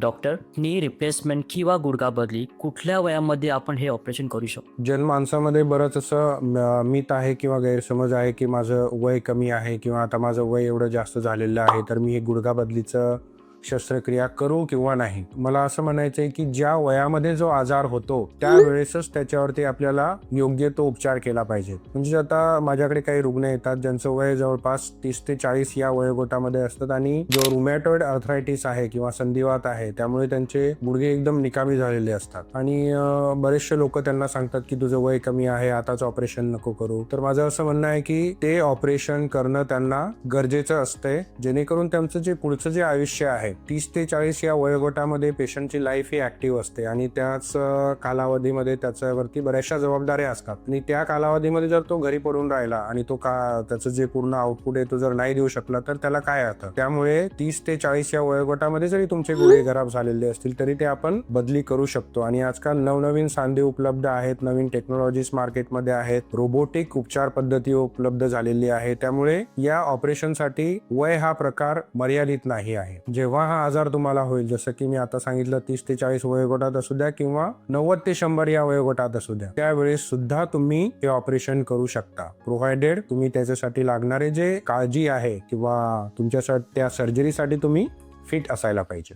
Doctor knee replacement किंवा गुडघा बदली कुठल्या वयामध्ये आपण हे ऑपरेशन करू शकतो? जन माणसामध्ये बरंच असं मित आहे किंवा गैरसमज आहे की माझं वय कमी आहे किंवा आता माझं वय एवढं जास्त झालेलं आहे तर मी हे गुडघा बदलीचं शस्त्रक्रिया करू किंवा नाही. मला असं म्हणायचं आहे की ज्या वयामध्ये जो आजार होतो त्यावेळेसच त्याच्यावरती आपल्याला योग्य तो उपचार केला पाहिजे. म्हणजे आता माझ्याकडे काही रुग्ण येतात ज्यांचं वय जवळपास तीस ते चाळीस या वयोगटामध्ये असतात आणि जो रुमॅटॉइड अर्थरायटिस आहे किंवा संधिवात आहे त्यामुळे त्यांचे गुडघे एकदम निकामी झालेले असतात. आणि बरेचसे लोक त्यांना सांगतात की तुझं वय कमी आहे आताच ऑपरेशन नको करू. तर माझं असं म्हणणं आहे की ते ऑपरेशन करणं त्यांना गरजेचं असतंय जेणेकरून त्यांचं जे पुढचं जे आयुष्य आहे तीस ते चाळीस या वयोगटामध्ये पेशंटची लाईफ ही ऍक्टिव्ह असते आणि त्याच कालावधीमध्ये त्याच्यावरती बऱ्याचशा जबाबदाऱ्या असतात. आणि त्या कालावधीमध्ये जर तो घरी पडून राहिला आणि तो का त्याचं जे पूर्ण आउटपुट आहे तो जर नाही देऊ शकला तर त्याला काय अर्थ? त्यामुळे तीस ते चाळीस या वयोगटामध्ये जरी तुमचे गुडघे खराब झालेले असतील तरी ते आपण बदली करू शकतो. आणि आजकाल नवनवीन सांधे उपलब्ध आहेत नवीन टेक्नॉलॉजीज मार्केटमध्ये आहेत रोबोटिक उपचार पद्धती उपलब्ध झालेली आहे. त्यामुळे या ऑपरेशनसाठी वय हा प्रकार मर्यादित नाही आहे. जेव्हा हा आजार तुम्हाला होईल. जसं की मी आता सांगितलं तीस ते चाळीस वयोगटात असू द्या किंवा नव्वद ते शंभर या वयोगटात असू द्या. त्यावेळेस सुद्धा तुम्ही हे ऑपरेशन करू शकता. प्रोव्हाइडेड तुम्ही त्याच्यासाठी लागणारे जे काळजी आहे किंवा तुमच्यासाठी त्या सर्जरीसाठी तुम्ही फिट असायला पाहिजे.